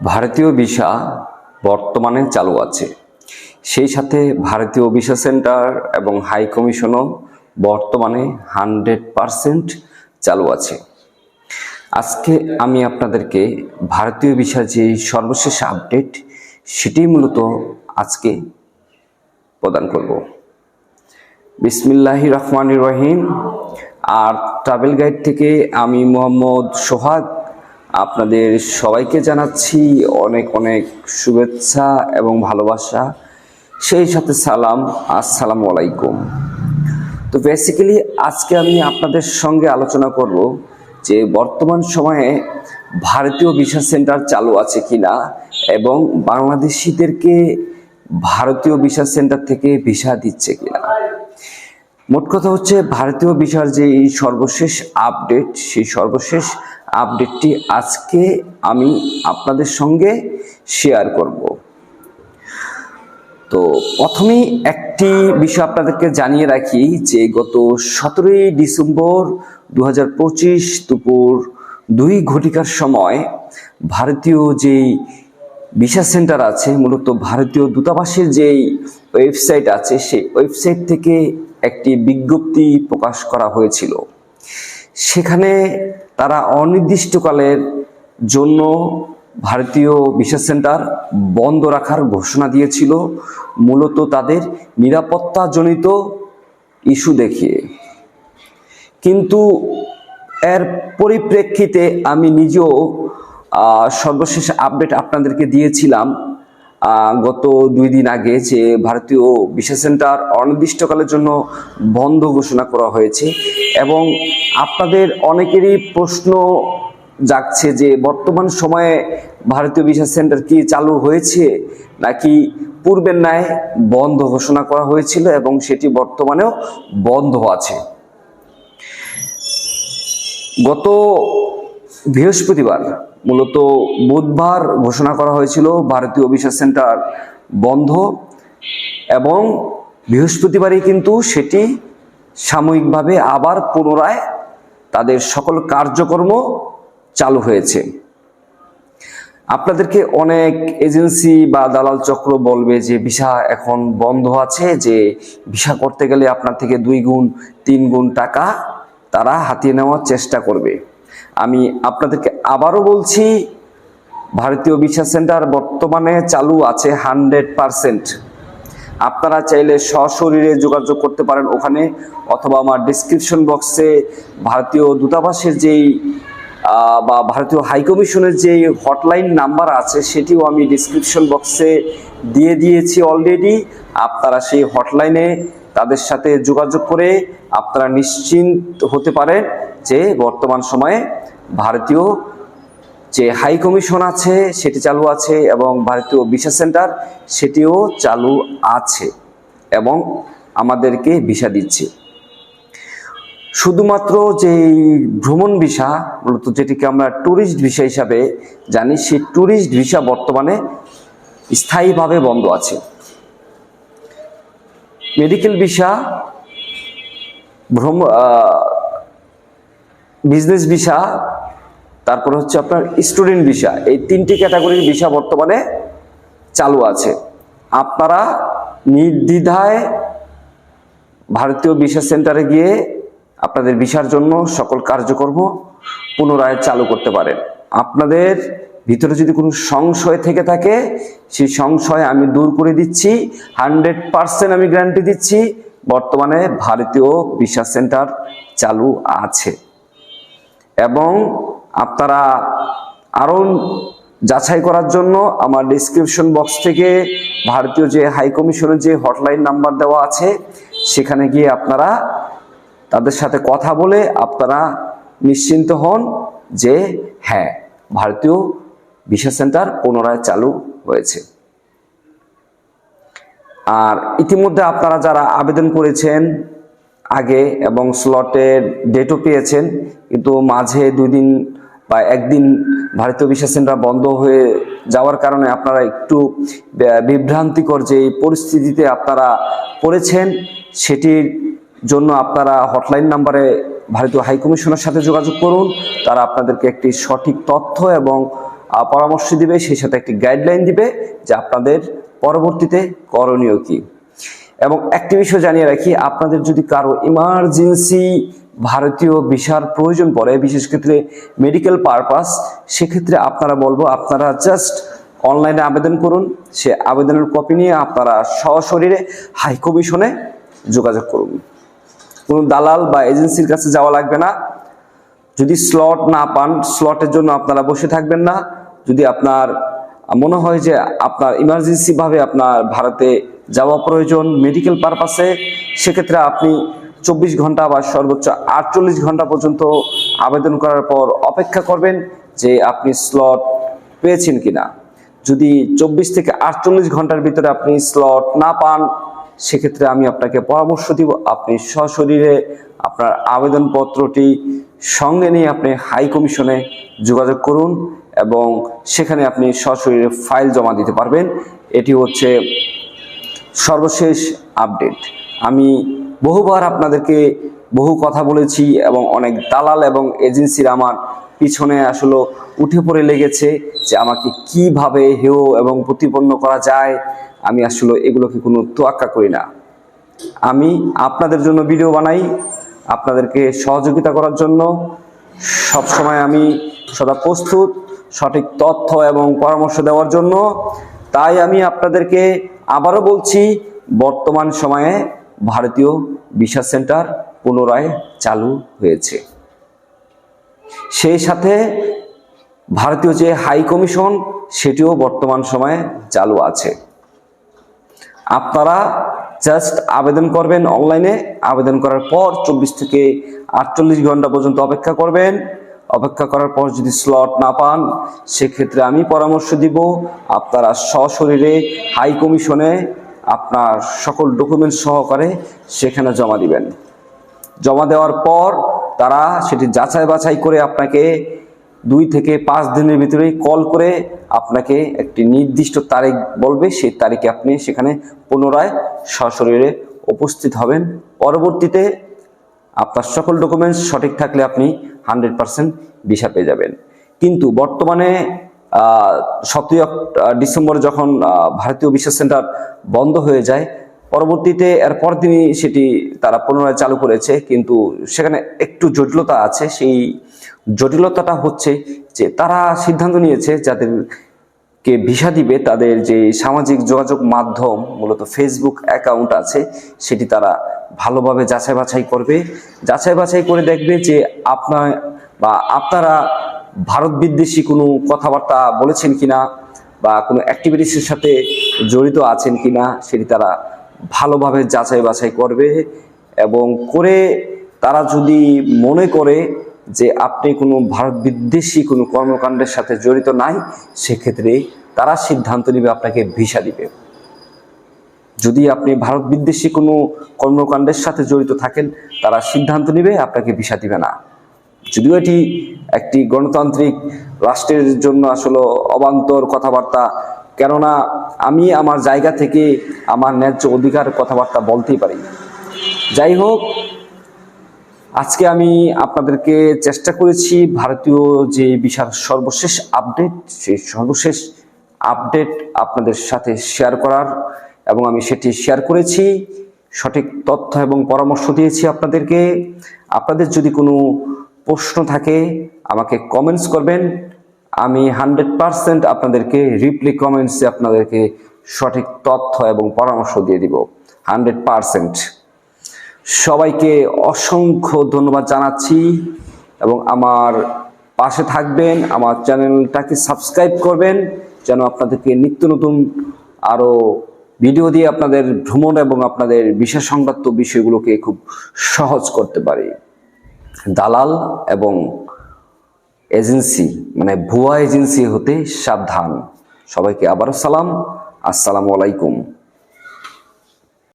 ভারতীয় ভিসা বর্তমানে চালু আছে। সেই সাথে ভারতীয় ভিসা সেন্টার এবং হাই কমিশনও বর্তমানে হান্ড্রেড পারসেন্ট চালু আছে। আজকে আমি আপনাদেরকে ভারতীয় ভিসার যে সর্বশেষ আপডেট, সেটি মূলত আজকে প্রদান করব। বিসমিল্লাহি রহমান রহিম। আর ট্রাভেল গাইড থেকে আমি মোহাম্মদ সোহাগ আপনাদের সবাইকে জানাচ্ছি অনেক অনেক শুভেচ্ছা এবং ভালোবাসা। সেই সাথে সালাম, আসসালামু আলাইকুম। তো বেসিক্যালি আজকে আমি আপনাদের সঙ্গে আলোচনা করব যে বর্তমান সময়ে ভারতীয় ভিসা সেন্টার চালু আছে কিনা এবং বাংলাদেশিদেরকে ভারতীয় ভিসা সেন্টার থেকে ভিসা দিচ্ছে কিনা। মোট কথা হচ্ছে ভারতীয় ভিসার যে সর্বশেষ আপডেট সেই সর্বশেষ আপডেটটি আজকে আমি আপনাদের সঙ্গে শেয়ার করব। তো প্রথমেই একটি বিষয় আপনাদেরকে জানিয়ে রাখি যে গত সতেরোই ডিসেম্বর দু হাজার পঁচিশ দুপুর দুই ঘটিকার সময় ভারতীয় যেই ভিসা সেন্টার আছে, মূলত ভারতীয় দূতাবাসের যেই ওয়েবসাইট আছে, সেই ওয়েবসাইট থেকে একটি বিজ্ঞপ্তি প্রকাশ করা হয়েছিল। সেখানে তারা অনির্দিষ্টকালের জন্য ভারতীয় বিশেষ সেন্টার বন্ধ রাখার ঘোষণা দিয়েছিল। মূলত তাদের নিরাপত্তাজনিত ইস্যু দেখিয়ে। কিন্তু এর পরিপ্রেক্ষিতে আমি নিজেও সর্বশেষ আপডেট আপনাদেরকে দিয়েছিলাম। গত দুই দিন আগে যে ভারতীয় ভিসা সেন্টার অনির্দিষ্টকালের জন্য বন্ধ ঘোষণা করা হয়েছে এবং আপনাদের অনেকেরই প্রশ্ন জাগছে যে বর্তমান সময়ে ভারতীয় ভিসা সেন্টার কি চালু হয়েছে নাকি পূর্বের ন্যায় বন্ধ ঘোষণা করা হয়েছিল এবং সেটি বর্তমানেও বন্ধ আছে? গত বৃহস্পতিবার মূলত বুধবার ঘোষণা করা হয়েছিল ভারতীয় ভিসা সেন্টার বন্ধ এবং বৃহস্পতিবারই কিন্তু সেটি সাময়িকভাবে আবার পুনরায় তাদের সকল কার্যক্রম চালু হয়েছে। আপনাদেরকে অনেক এজেন্সি বা দালাল চক্র বলবে যে ভিসা এখন বন্ধ আছে, যে ভিসা করতে গেলে আপনার থেকে দুই গুণ, তিন গুণ টাকা তারা হাতিয়ে নেওয়ার চেষ্টা করবে। আমি আপনাদেরকে আবারও বলছি, ভারতীয় ভিসা সেন্টার বর্তমানে চালু আছে হান্ড্রেড পারসেন্ট। আপনারা চাইলে সশরীরে যোগাযোগ করতে পারেন ওখানে, অথবা আমার ডিসক্রিপশন বক্সে ভারতীয় দূতাবাসের যেই বা ভারতীয় হাইকমিশনের যে হটলাইন নাম্বার আছে, সেটিও আমি ডিসক্রিপশন বক্সে দিয়ে দিয়েছি অলরেডি। আপনারা সেই হটলাইনে তাদের সাথে যোগাযোগ করে আপনারা নিশ্চিন্ত হতে পারেন যে বর্তমান সময়ে ভারতীয় যে হাই কমিশন আছে, সেটি চালু আছে এবং ভারতীয় ভিসা সেন্টার সেটিও চালু আছে এবং আমাদেরকে ভিসা দিচ্ছে। শুধুমাত্র যে ভ্রমণ ভিসা, মূলত যেটিকে আমরা ট্যুরিস্ট ভিসা হিসাবে জানি, সেই ট্যুরিস্ট ভিসা বর্তমানে স্থায়ীভাবে বন্ধ আছে। মেডিকেল ভিসা, ভ্রম বিজনেস ভিসা, তারপরে হচ্ছে আপনার স্টুডেন্ট ভিসা। এই তিনটি ক্যাটাগরির ভিসা বর্তমানে চালু আছে। আপনারা নির্দ্বিধায় ভারতীয় ভিসা সেন্টারে গিয়ে আপনাদের ভিসার জন্য সকল কার্যক্রম পুনরায় চালু করতে পারেন। আপনাদের ভিতরে যদি কোনো সংশয় থেকে থাকে, সেই সংশয় আমি দূর করে দিচ্ছি। হান্ড্রেড পার্সেন্ট আমি গ্যারান্টি দিচ্ছি, বর্তমানে ভারতীয় ভিসা সেন্টার চালু আছে। এবং আপনারা আরও যাচাই করার জন্য আমার ডিসক্রিপশন বক্স থেকে ভারতীয় যে হাই কমিশনের যে হটলাইন নাম্বার দেওয়া আছে, সেখানে গিয়ে আপনারা তাদের সাথে কথা বলে আপনারা নিশ্চিন্ত হন যে হ্যাঁ ভারতীয় ভিসা সেন্টার পুনরায় চালু হয়েছে। আর ইতিমধ্যে আপনারা যারা আবেদন করেছেন আগে এবং স্লটের ডেটও পেয়েছেন, কিন্তু মাঝে দুই দিন বা একদিন ভারতীয় ভিসা সেন্টার বন্ধ হয়ে যাওয়ার কারণে আপনারা একটু বিভ্রান্তিকর যে পরিস্থিতিতে আপনারা পড়েছেন, সেটির জন্য আপনারা হটলাইন নাম্বারে ভারতীয় হাইকমিশনের সাথে যোগাযোগ করুন। তারা আপনাদেরকে একটি সঠিক তথ্য এবং পরামর্শ দিবে, সেই সাথে একটি গাইডলাইন দিবে যে আপনাদের পরবর্তীতে করণীয় কি। এবং একটি বিষয় জানিয়ে রাখি, আপনাদের যদি কারও ইমার্জেন্সি ভারতীয় ভিসার প্রয়োজন পড়ে, বিশেষ ক্ষেত্রে মেডিকেল পারপাস সেক্ষেত্রে আপনারা বলব, আপনারা জাস্ট অনলাইনে আবেদন করুন। সে আবেদনের কপি নিয়ে আপনারা সশরীরে হাই কমিশনে যোগাযোগ করুন। কোনো দালাল বা এজেন্সির কাছে যাওয়া লাগবে না। যদি স্লট না পান স্লটের জন্য আপনারা বসে থাকবেন না। যদি আপনার, মনে হয় যে আপনার ইমার্জেন্সি ভাবে আপনার ভারতে যাওয়া প্রয়োজন মেডিকেল পারপাসে সেক্ষেত্রে আপনি চব্বিশ ঘণ্টা বা সর্বোচ্চ আটচল্লিশ ঘণ্টা পর্যন্ত আবেদন করার পর অপেক্ষা করবেন যে আপনি স্লট পেয়েছেন কিনা। যদি চব্বিশ থেকে আটচল্লিশ ঘণ্টার ভিতরে আপনি স্লট না পান, সেক্ষেত্রে আমি আপনাকে পরামর্শ দিব, আপনি সশরীরে আপনার আবেদনপত্রটি সঙ্গে নিয়ে আপনি হাই কমিশনে যোগাযোগ করুন। এবং সেখানে আপনি সশরীরে ফাইল জমা দিতে পারবেন। এটি হচ্ছে সর্বশেষ আপডেট। আমি বহুবার আপনাদেরকে বহু কথা বলেছি এবং অনেক দালাল এবং এজেন্সির আমার পিছনে আসলে উঠে পড়ে লেগেছে যে আমাকে কীভাবে হেয় এবং প্রতিপন্ন করা যায়। আমি আসলে এগুলোকে কোনো তোয়াক্কা করি না। আমি আপনাদের জন্য ভিডিও বানাই, আপনাদেরকে সহযোগিতা করার জন্য। সবসময় আমি সদা প্রস্তুত। সঠিক তথ্য এবং পরামর্শ দেওয়ার জন্য। তাই আমি আপনাদেরকে আবারও বলছি, বর্তমান সময়ে ভারতীয় ভিসা সেন্টার পুনরায় চালু হয়েছে। সেই সাথে ভারতীয় যে হাই কমিশন, সেটিও বর্তমান সময়ে চালু আছে। আপনারা জাস্ট আবেদন করবেন অনলাইনে। আবেদন করার পর চব্বিশ থেকে আটচল্লিশ ঘণ্টা পর্যন্ত অপেক্ষা করবেন। অপেক্ষা করার পর যদি স্লট না পান, সেক্ষেত্রে আমি পরামর্শ দিব আপনারা সশরীরে হাই কমিশনে আপনার সকল ডকুমেন্ট সহকারে সেখানে জমা দিবেন। জমা দেওয়ার পর তারা সেটি যাচাই বাছাই করে আপনাকে দুই থেকে পাঁচ দিনের ভিতরেই কল করে আপনাকে একটি নির্দিষ্ট তারিখ বলবে, সেই তারিখে আপনি সেখানে পুনরায় সশরীরে উপস্থিত হবেন। পরবর্তীতে আপনার সকল ডকুমেন্টস সঠিক থাকলে আপনি হান্ড্রেড পার্সেন্ট ভিসা পেয়ে যাবেন। কিন্তু বর্তমানে সতেরোই ডিসেম্বর যখন ভারতীয় বিশ্ব সেন্টার বন্ধ হয়ে যায়, পরবর্তীতে এরপর দিনই সেটি তারা পুনরায় চালু করেছে। কিন্তু সেখানে একটু জটিলতা আছে। সেই জটিলতাটা হচ্ছে যে তারা সিদ্ধান্ত নিয়েছে যাদের কে ভিসা দিবে, তাদের যে সামাজিক যোগাযোগ মাধ্যম, মূলত ফেসবুক অ্যাকাউন্ট আছে, সেটি তারা ভালোভাবে যাচাই বাছাই করবে। যাচাই বাছাই করে দেখবে যে আপনার বা আপনারা ভারত বিদ্বেষী কোনো কথাবার্তা বলেছেন কিনা, বা কোনো অ্যাক্টিভিটিসের সাথে জড়িত আছেন কিনা, সেটি তারা ভালোভাবে যাচাই বাছাই করবে এবং করে তারা যদি মনে করে যে আপনি কোনো ভারত বিদ্বেষী কোনো কর্মকাণ্ডের সাথে জড়িত নাই, সেক্ষেত্রে তারা সিদ্ধান্ত নেবে, আপনাকে ভিসা দিবে। যদি আপনি ভারত বিদ্বেষী কোনো কর্মকাণ্ডের সাথে জড়িত থাকেন, তারা সিদ্ধান্ত নেবে, আপনাকে ভিসা দিবে না। যদিও এটি একটি গণতান্ত্রিক রাষ্ট্রের জন্য আসলে অবান্তর কথাবার্তা, কেননা আমি আমার জায়গা থেকে আমার ন্যায্য অধিকার কথাবার্তা বলতেই পারি। যাই হোক, আজকে আমি আপনাদেরকে চেষ্টা করেছি ভারতীয় যে বিশাল সর্বশেষ আপডেট, সেই সর্বশেষ আপডেট আপনাদের সাথে শেয়ার করার। এবং আমি সেটি শেয়ার করেছি, সঠিক তথ্য এবং পরামর্শ দিয়েছি আপনাদেরকে। আপনাদের যদি কোনো প্রশ্ন থাকে, আমাকে কমেন্টস করবেন। আমি হান্ড্রেড পারসেন্ট আপনাদেরকে রিপ্লি কমেন্টসে আপনাদেরকে সঠিক তথ্য এবং পরামর্শ দিয়ে দিব। হান্ড্রেড পারসেন্ট সবাইকে অসংখ্য ধন্যবাদ জানাচ্ছি এবং আমার পাশে থাকবেন, আমার চ্যানেলটাকে সাবস্ক্রাইব করবেন, যেন আপনাদেরকে নিত্য নতুন আরও ভিডিও দিয়ে আপনাদের ভ্রমণ এবং আপনাদের বিশেষ সংবাদ বিষয়গুলোকে খুব সহজ করতে পারি। দালাল এবং এজেন্সি মানে ভুয়া এজেন্সি হতে সাবধান। সবাইকে আবারও সালাম। আসসালামু আলাইকুম।